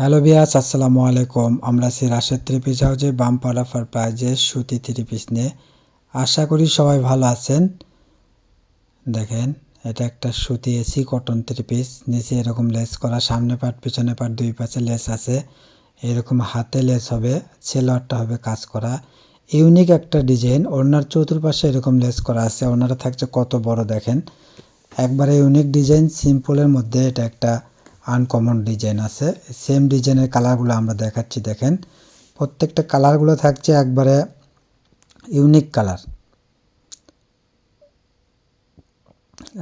Hello বিয়াস আসসালামু আলাইকুম। আমরা আছি রাশেদ থ্রি পিস হাউজে বাম্পার অফার প্রাইজে সুতি থ্রি পিস নিয়ে। আশা করি সবাই ভালো আছেন। দেখেন, এটা একটা সুতি এসি, কটন থ্রি পিস নিচে এরকম লেস করা, সামনে পাট পিছনে পাট দুই পাশে লেস আছে। এরকম হাতে লেস হবে সেলোয়ারটা হবে কাজ করা। ইউনিক একটা ডিজাইন ওনার চতুর্পাশে এরকম লেস করা আছে। ওনারা থাকছে কত বড়, দেখেন। একবারে ইউনিক ডিজাইন, সিম্পলের মধ্যে এটা একটা আনকমন ডিজাইন আছে। সেম ডিজাইনের কালারগুলো আমরা দেখাচ্ছি, দেখেন। প্রত্যেকটা কালারগুলো থাকছে একবারে ইউনিক কালার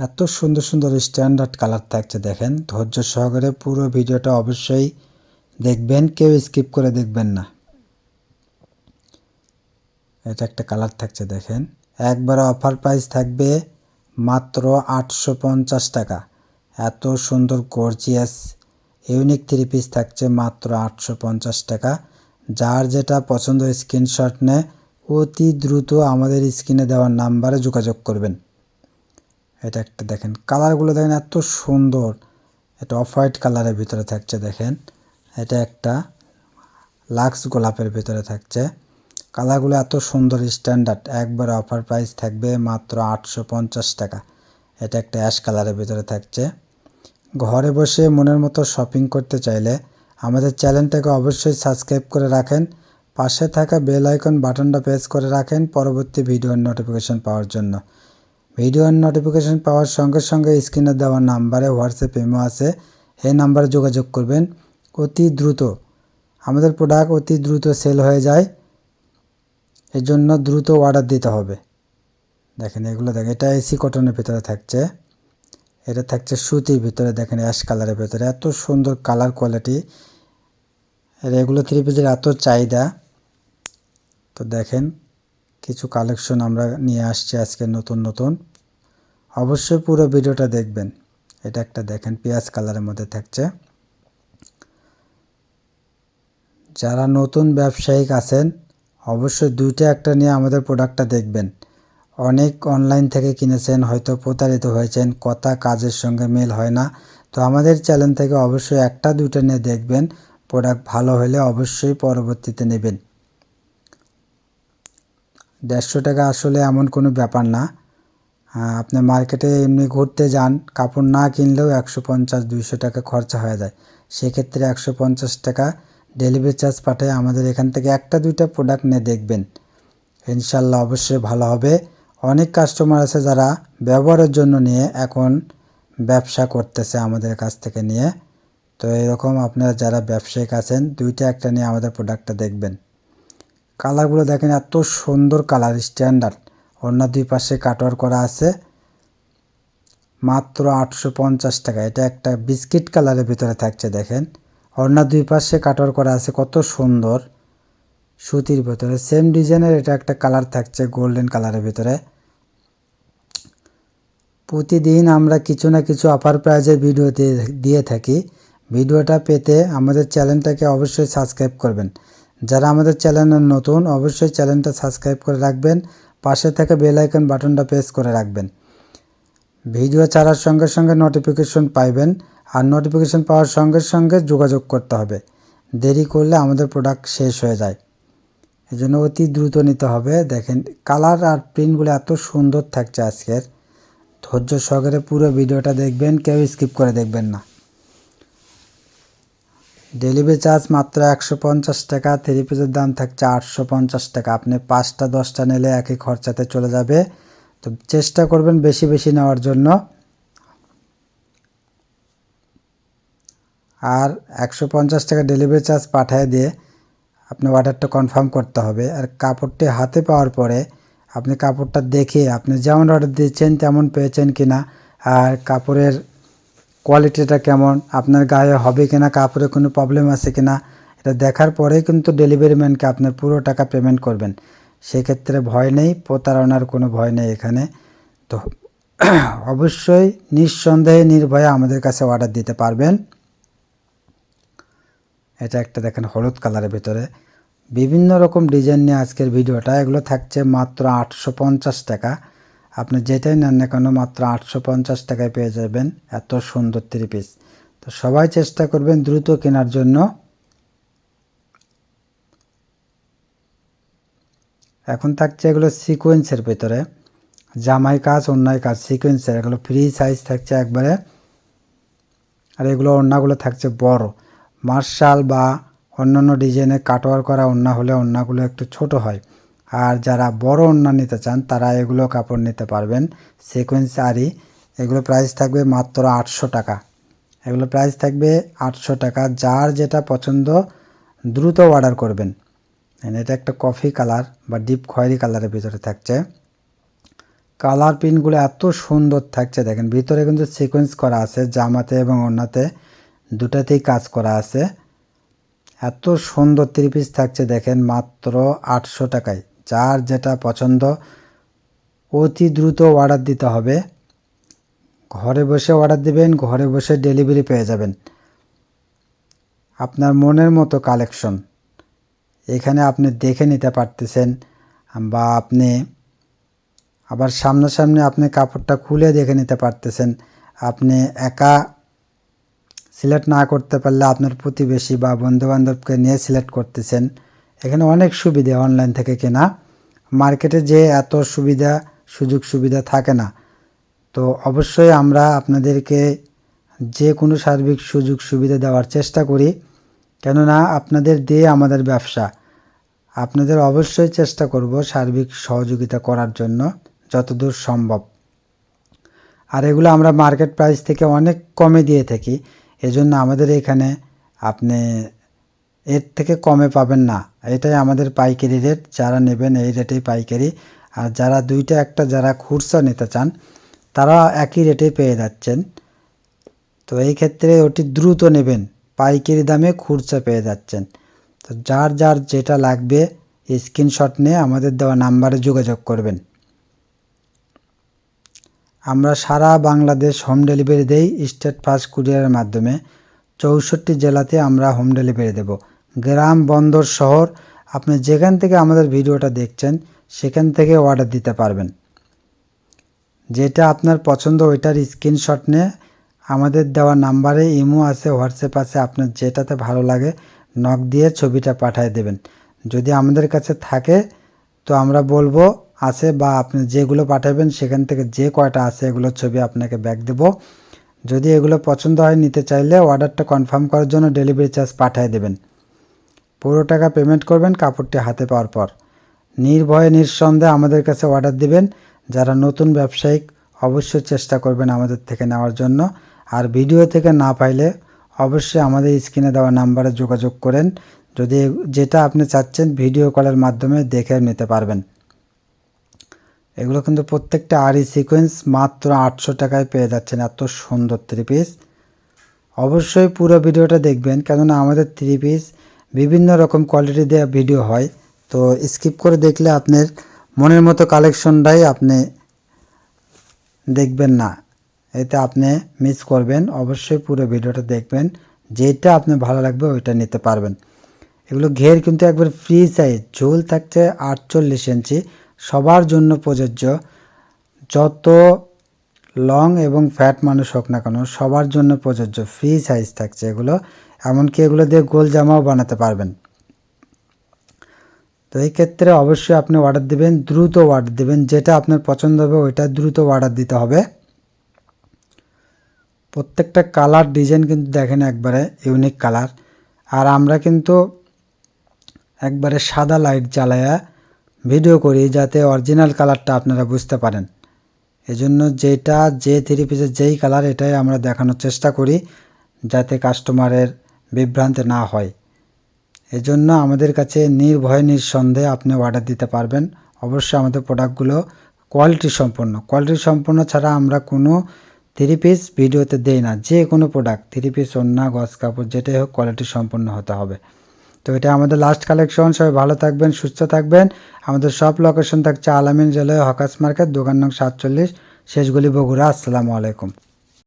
এত সুন্দর সুন্দর স্ট্যান্ডার্ড কালার থাকছে, দেখেন। ধৈর্য সহকারে পুরো ভিডিওটা অবশ্যই দেখবেন, কেউ স্কিপ করে দেখবেন না। এটা একটা কালার থাকছে, দেখেন। একবারে অফার প্রাইস থাকবে মাত্র আটশো পঞ্চাশ টাকা। এত সুন্দর গর্জিয়াস ইউনিক থ্রি পিস থাকছে মাত্র আটশো পঞ্চাশ টাকা। যার যেটা পছন্দ স্ক্রিনশট নেয়, অতি দ্রুত আমাদের স্ক্রিনে দেওয়ার নাম্বারে যোগাযোগ করবেন। এটা একটা দেখেন কালারগুলো দেখেন এত সুন্দর। এটা অফ হোয়াইট কালারের ভিতরে থাকছে দেখেন। এটা একটা লাক্স গোলাপের ভিতরে থাকছে। কালারগুলো এত সুন্দর স্ট্যান্ডার্ড একবার অফার প্রাইস থাকবে মাত্র আটশো পঞ্চাশ টাকা। এটা একটা অ্যাশ কালারের ভিতরে থাকছে। ঘরে বসে মনের মতো শপিং করতে চাইলে আমাদের চ্যানেলটাকে অবশ্যই সাবস্ক্রাইব করে রাখেন। পাশে থাকা বেল আইকন বাটনটা প্রেস করে রাখেন পরবর্তী ভিডিওর নোটিফিকেশন পাওয়ার জন্য। ভিডিওর নোটিফিকেশন পাওয়ার সঙ্গে সঙ্গে স্ক্রিনে দেওয়া নাম্বারে হোয়াটসঅ্যাপ ইমো আছে। এই নাম্বারে যোগাযোগ করবেন। অতি দ্রুত। আমাদের প্রোডাক্ট অতি দ্রুত সেল হয়ে যায়। এর জন্য দ্রুত অর্ডার দিতে হবে। দেখেন এগুলো দেখেন, এটা এসি কটনের ভিতরে থাকছে। এটা থাকছে সুতির ভিতরে, দেখেন অ্যাশ কালারের ভিতরে। এত সুন্দর কালার কোয়ালিটি আর এগুলো থ্রি পিসের এত চাহিদা। তো দেখেন, কিছু কালেকশন আমরা নিয়ে আসছি আজকে নতুন নতুন। অবশ্যই পুরো ভিডিওটা দেখবেন। এটা একটা দেখেন পেঁয়াজ কালারের মধ্যে থাকছে। যারা নতুন ব্যবসায়িক আছেন, অবশ্যই দুইটা একটা নিয়ে আমাদের প্রোডাক্টটা দেখবেন। অনেক অনলাইন থেকে কিনেছেন, হয়তো প্রতারিত হয়েছেন, কথা কাজের সঙ্গে মেল হয় না। তো আমাদের চ্যানেল থেকে অবশ্যই একটা দুটো নিয়ে দেখবেন। প্রোডাক্ট ভালো হলে অবশ্যই পরবর্তীতে নেবেন। দেড়শো টাকা আসলে এমন কোনো ব্যাপার না। আপনি মার্কেটে এমনি ঘুরতে যান, কাপড় না কিনলেও একশো পঞ্চাশ, দুইশো টাকা খরচা হয়ে যায়। সেক্ষেত্রে একশো পঞ্চাশ টাকা ডেলিভারি চার্জ পাঠায় আমাদের এখান থেকে একটা দুইটা প্রোডাক্ট নিয়ে দেখবেন। ইনশাল্লাহ অবশ্যই ভালো হবে। অনেক কাস্টমার আছে যারা ব্যবহারের জন্য নিয়ে এখন ব্যবসা করতেছে আমাদের কাছ থেকে নিয়ে। তো এরকম আপনারা যারা ব্যবসায়িক আছেন, দুইটা একটা নিয়ে আমাদের প্রোডাক্টটা দেখবেন। কালারগুলো দেখেন, এত সুন্দর কালার স্ট্যান্ডার্ড অন্য দুই পাশে কাটওয়ার করা আছে। মাত্র আটশো পঞ্চাশ টাকা। এটা একটা বিস্কিট কালারের ভিতরে থাকছে, দেখেন। অন্য দুই পাশে কাটওয়ার করা আছে, কত সুন্দর। সুতির ভেতরে। সেম ডিজাইনের এটা একটা কালার থাকছে গোল্ডেন কালারের ভেতরে। প্রতিদিন আমরা কিছু না কিছু অফার প্রাইজের ভিডিও দিয়ে থাকি। ভিডিওটা পেতে আমাদের চ্যানেলটাকে অবশ্যই সাবস্ক্রাইব করবেন। যারা আমাদের চ্যানেলের নতুন, অবশ্যই চ্যানেলটা সাবস্ক্রাইব করে রাখবেন। পাশে থেকে বেল আইকন বাটনটা প্রেস করে রাখবেন। ভিডিও ছাড়ার সঙ্গে সঙ্গে নোটিফিকেশন পাইবেন। আর নোটিফিকেশন পাওয়ার সঙ্গে সঙ্গে যোগাযোগ করতে হবে। দেরি করলে আমাদের প্রোডাক্ট শেষ হয়ে যায়। এজন্য অতি দ্রুত নিতে হবে। দেখেন, কালার আর প্রিন্টগুলো এত সুন্দর থাকছে আজকের। ধৈর্য সহকারে পুরো ভিডিওটা দেখবেন, কেউ স্কিপ করে দেখবেন না। ডেলিভারি চার্জ মাত্র একশো পঞ্চাশ টাকা, থ্রি পিসের দাম থাকছে আটশো পঞ্চাশ টাকা। আপনি পাঁচটা, দশটা নিলে একই খরচাতে চলে যাবে। তো চেষ্টা করবেন বেশি বেশি নেওয়ার জন্য। আর একশো পঞ্চাশ টাকা ডেলিভারি চার্জ পাঠিয়ে দিয়ে আপনি অর্ডারটা কনফার্ম করতে হবে। আর কাপড়টি হাতে পাওয়ার পরে আপনি কাপড়টা দেখে আপনি যেমন অর্ডার দিয়েছেন তেমন পেয়েছেন কিনা, আর কাপড়ের কোয়ালিটিটা কেমন, আপনার গায়ে হবে কিনা, কাপড়ে কোনো প্রবলেম আছে কিনা, এটা দেখার পরেই কিন্তু ডেলিভারি ম্যানকে আপনার পুরো টাকা পেমেন্ট করবেন। সেক্ষেত্রে ভয় নেই, প্রতারণার কোনো ভয় নেই এখানে। তো অবশ্যই নিঃসন্দেহে নির্ভয়ে আমাদের কাছে অর্ডার দিতে পারবেন। এটা একটা দেখেন হলুদ কালারের ভিতরে। বিভিন্ন রকম ডিজাইন নিয়ে আজকের ভিডিওটা, এগুলো থাকছে মাত্র আটশো পঞ্চাশ টাকা। আপনি যেটাই নেন না কেন, মাত্র আটশো পঞ্চাশ টাকায় পেয়ে যাবেন এত সুন্দর থ্রি পিস তো সবাই চেষ্টা করবেন দ্রুত কেনার জন্য। এখন থাকছে এগুলো সিকোয়েন্সের ভিতরে। জামাই কাজ, অন্যায় কাজ সিকোয়েন্সের এগুলো ফ্রি সাইজ থাকছে একবারে। আর এগুলো অন্যগুলো থাকছে বড়। মার্শাল বা অন্যান্য ডিজাইনের কাটওয়ার করা ওড়না হলে ওড়নাগুলো একটু ছোট হয়। আর যারা বড় ওড়না নিতে চান, তারা এগুলো কাপড় নিতে পারবেন। সিকোয়েন্স আরি, এগুলো প্রাইস থাকবে মাত্র আটশো টাকা। এগুলো প্রাইস থাকবে আটশো টাকা। যার যেটা পছন্দ, দ্রুত অর্ডার করবেন। এটা একটা কফি কালার বা ডিপ খয়েরি কালারের ভিতরে থাকছে। কালার প্রিন্টগুলো এত সুন্দর থাকছে, দেখেন ভিতরে কিন্তু সিকোয়েন্স করা আছে জামাতে এবং ওড়নাতে। দুটাতেই কাজ করা আছে। এত সুন্দর থ্রি পিস থাকছে দেখেন মাত্র আটশো টাকায়। যার যেটা পছন্দ, অতি দ্রুত অর্ডার দিতে হবে। ঘরে বসে অর্ডার দিবেন, ঘরে বসে ডেলিভারি পেয়ে যাবেন। আপনার মনের মতো কালেকশন এখানে আপনি দেখে নিতে পারতেছেন বা আপনি আবার সামনাসামনি আপনি কাপড়টা খুলে দেখে নিতে পারতেছেন। আপনি একা সিলেক্ট না করতে পারলে আপনার প্রতিবেশী বা বন্ধুবান্ধবকে নিয়ে সিলেক্ট করতেছেন। এখানে অনেক সুবিধা অনলাইন থেকে কেনা। মার্কেটে যে এত সুবিধা, সুযোগ সুবিধা থাকে না। তো অবশ্যই আমরা আপনাদেরকে যে কোনো সার্বিক সুযোগ সুবিধা দেওয়ার চেষ্টা করি। কেননা আপনাদের দিয়ে আমাদের ব্যবসা। আপনাদের অবশ্যই চেষ্টা করব সার্বিক সহযোগিতা করার জন্য যতদূর সম্ভব। আর এগুলো আমরা মার্কেট প্রাইস থেকে অনেক কমে দিয়ে থাকি। এজন্য আমাদের এখানে আপনি এর থেকে কমে পাবেন না। এটাই আমাদের পাইকারি রেট যারা নেবেন এই রেটেই পাইকারি। আর যারা দুইটা একটা যারা খুচরা নিতে চান, তারা একই রেটে পেয়ে যাচ্ছেন। তো এই ক্ষেত্রে ওটি দ্রুত নেবেন। পাইকারি দামে খুচরা পেয়ে যাচ্ছেন। তো যার যার যেটা লাগবে স্ক্রিনশট নিয়ে আমাদের দেওয়া নাম্বারে যোগাযোগ করবেন। আমরা সারা বাংলাদেশ হোম ডেলিভারি দেই স্টেট ফাস্ট কুরিয়ারের মাধ্যমে। চৌষট্টি জেলাতে আমরা হোম ডেলিভারি দেব। গ্রাম, বন্দর, শহর, আপনি যেখান থেকে আমাদের ভিডিওটা দেখছেন, সেখান থেকে অর্ডার দিতে পারবেন। যেটা আপনার পছন্দ, ওইটার স্ক্রিনশট নিয়ে আমাদের দেওয়া নাম্বারে ইমো আছে, হোয়াটসঅ্যাপ আছে, আপনার যেটাতে ভালো লাগে নক দিয়ে ছবিটা পাঠিয়ে দেবেন। যদি আমাদের কাছে থাকে, তো আমরা বলব আছে বা আপনি যেগুলো পাঠাবেন সেখান থেকে যে কয়টা আছে এগুলোর ছবি আপনাকে ব্যাক দেব। যদি এগুলো পছন্দ হয় নিতে চাইলে অর্ডারটা কনফার্ম করার জন্য ডেলিভারি চার্জ পাঠিয়ে দেবেন। পুরো টাকা পেমেন্ট করবেন কাপড়টি হাতে পাওয়ার পর। নির্ভয়ে, নিঃসন্দেহে আমাদের কাছে অর্ডার দিবেন। যারা নতুন ব্যবসায়িক অবশ্যই চেষ্টা করবেন আমাদের থেকে নেওয়ার জন্য। আর ভিডিও থেকে না পাইলে অবশ্যই আমাদের স্ক্রিনে দেওয়া নাম্বারে যোগাযোগ করেন। যদি যেটা আপনি চাচ্ছেন ভিডিও কলের মাধ্যমে দেখে নিতে পারবেন। এগুলো কিন্তু প্রত্যেকটা আরি সিকোয়েন্স মাত্র আটশো টাকায় পেয়ে যাচ্ছেন এত সুন্দর থ্রি পিস অবশ্যই পুরো ভিডিওটা দেখবেন, কেননা আমাদের থ্রি পিস বিভিন্ন রকম কোয়ালিটি দেওয়া ভিডিও হয়। তো স্কিপ করে দেখলে আপনার মনের মতো কালেকশনটাই আপনি দেখবেন না। এতে আপনি মিস করবেন, অবশ্যই পুরো ভিডিওটা দেখবেন, যেটা আপনি ভালো লাগবে ওইটা নিতে পারবেন। এগুলো ঘের কিন্তু একবার ফ্রি সাইজ ঝোল থাকছে আটচল্লিশ ইঞ্চি সবার জন্য প্রযোজ্য। যত লং এবং ফ্যাট মানুষ হোক না কেন, সবার জন্য প্রযোজ্য। ফ্রি সাইজ থাকছে এগুলো। এমনকি এগুলো দিয়ে গোল জামাও বানাতে পারবেন। তো এই ক্ষেত্রে অবশ্যই আপনি অর্ডার দেবেন, দ্রুত অর্ডার দেবেন। যেটা আপনার পছন্দ হবে, ওইটা দ্রুত অর্ডার দিতে হবে। প্রত্যেকটা কালার ডিজাইন কিন্তু দেখেন একবারে ইউনিক কালার আর আমরা কিন্তু একবারে সাদা লাইট জ্বালায়া ভিডিও করি যাতে অরিজিনাল কালারটা আপনারা বুঝতে পারেন। এজন্য যেটা, যে থ্রি পিসের যেই কালার এটাই আমরা দেখানোর চেষ্টা করি যাতে কাস্টমারের বিভ্রান্তি না হয়। এজন্য আমাদের কাছে নির্ভয় নিঃসন্দেহে আপনি অর্ডার দিতে পারবেন। অবশ্যই আমাদের প্রোডাক্টগুলো কোয়ালিটি সম্পন্ন। কোয়ালিটি সম্পন্ন ছাড়া আমরা কোনো থ্রি পিস ভিডিওতে দেই না। যে কোনো প্রোডাক্ট থ্রি পিস অন্য গস কাপড়, যেটাই হোক কোয়ালিটি সম্পন্ন হতে হবে। তো এটা আমাদের লাস্ট কালেকশন সবাই ভালো থাকবেন, সুস্থ থাকবেন। আমাদের সব লোকেশন থাকছে আলামিন জেলায় হকাস মার্কেট, দোকান নং সাতচল্লিশ, শেষগুলি বগুড়া। আসসালামু আলাইকুম।